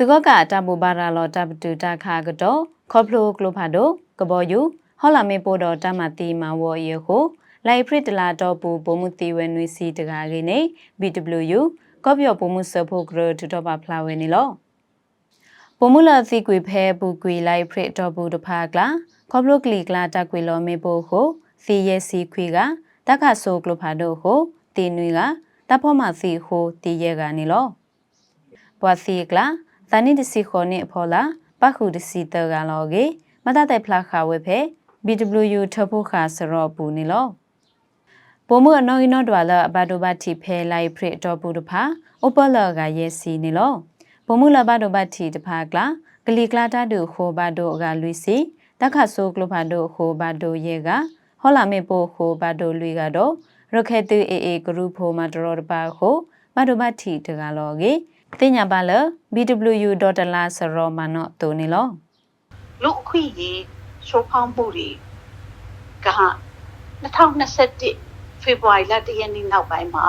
သူကကတဘူဘာရာလောတပတူတခါကတော့ခေါပလိုကလိုဖာဒိုကဘောယူဟောလာမေပိုတော်တမတီမဝရေကိုလိုက်ဖရစ်တလာတော့ပူဘုံမှုတီဝဲနွေစီတကားကိနေ BW ကော့ပြော့ဘုံမှုဆဖို့ဂရဒတော့ပါဖလာဝဲနေလောဘုံမှုလာစီကွေဖဲပူကွေလိုက်ဖရစ်တော့ဘူးတဖာကလာခေါပလိုကလီကလာတကွေလောမေပိုကိုစီရဲစီခွေကတခါဆိုကလိုဖာဒိုကိုတီနွေကတဖောမစီဟိုတီရဲကနေလောဘွာစီကလာ သနိတစီခေါနေအဖော်လာပခုတစီတကလောကေမတတဲ့ဖလာခါဝဲဖဲ BW ထဖို့ခါစရောပူနေလောပိုမှုအနော်အနော်ဒွာလဘဒိုဘတိဖဲလိုက်ဖရတော့ပူတဖာအိုပလာကရဲစီနေလောပိုမှုလဘဒိုဘတိတဖာကလာကလီကလာတာဒူခိုဘဒိုကလွီစီတခါဆိုကလိုဖာဒိုခိုဘဒိုရဲကဟောလာမေပိုခိုဘဒိုလွီကတော့ရခဲတူအေအေဂရုဖိုမတရောတပါခိုဘဒိုဘတိတကလောကေ တင်ညာပါလ bw.la စရောမနောတိုနေလောလူအခွင့်အရေးရှိုးဖောင်းမှုတွေက2021ဖေဖော်ဝါရီလတရက်နေ့နောက်ပိုင်းမှာ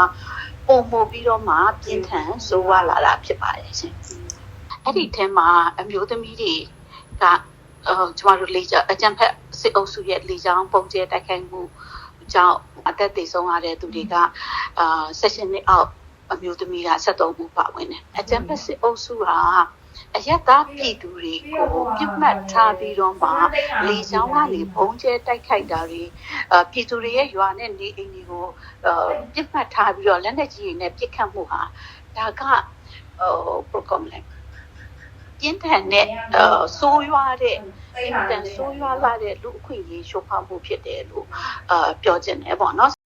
ပုံမှုပြီးတော့မှပြင်းထန်ဆိုးဝါးလာတာဖြစ်ပါတယ်ရှင်။အဲ့ဒီထဲမှာအမျိုးသမီးတွေကအော်ကျမတို့လေကြောင်းအကြံဖက်စစ်အုပ်စုရဲ့လေကြောင်းပုံကျဲတိုက်ခိုက်မှုကြောင့်အသက်သေဆုံးရတဲ့သူတွေကအာဆက်ရှင်နှစ်အောက် အမျိုးသမီးက73ဦးပါဝင်တယ်။အကြံဖက်စစ်အုပ်စုကအရက်သားပြည်သူတွေကိုပြစ်မှတ်ထားပြီးတော့မှလေကြောင်းကနေဘုံကျဲတိုက်ခိုက်တာတွေအပြည်သူတွေရဲ့ရွာနဲ့နေအိမ်တွေကိုပြစ်မှတ်ထားပြီးတော့လက်နက်ကြီးတွေနဲ့ပစ်ခတ်မှုဟာဒါကဟိုပရိုဂရမ်လဲပြင်းထန်တဲ့ဆိုးရွားတဲ့အင်တန်ဆိုးရွားလာတဲ့လူအခွင့်အရေးရှိုးဖောက်မှုဖြစ်တယ်လို့အာပြောချင်တယ်ပေါ့နော်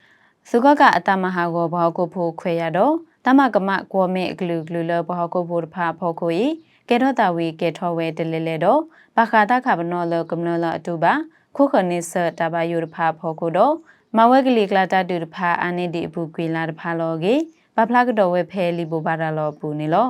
စုကကအတမဟာကိုဘောကိုဖို့ခွေရတော့တမကမကောမေဂလူဂလူလဘောကိုဖို့ဖာဖို့ကိုဤကေတော့တာဝီကေထောဝဲတလေလေတော့ဘာခါတာခဘနောလကမနလအတူပါခုခနိစတဘာယုရဖာဖို့ကိုတော့မဝဲကလေးကလာတတူတဖာအာနေဒီအပူကွေလာတဖာလောကေဘဖလာကတော့ဝဲဖဲလီဘိုဘာရာလောပူနေလော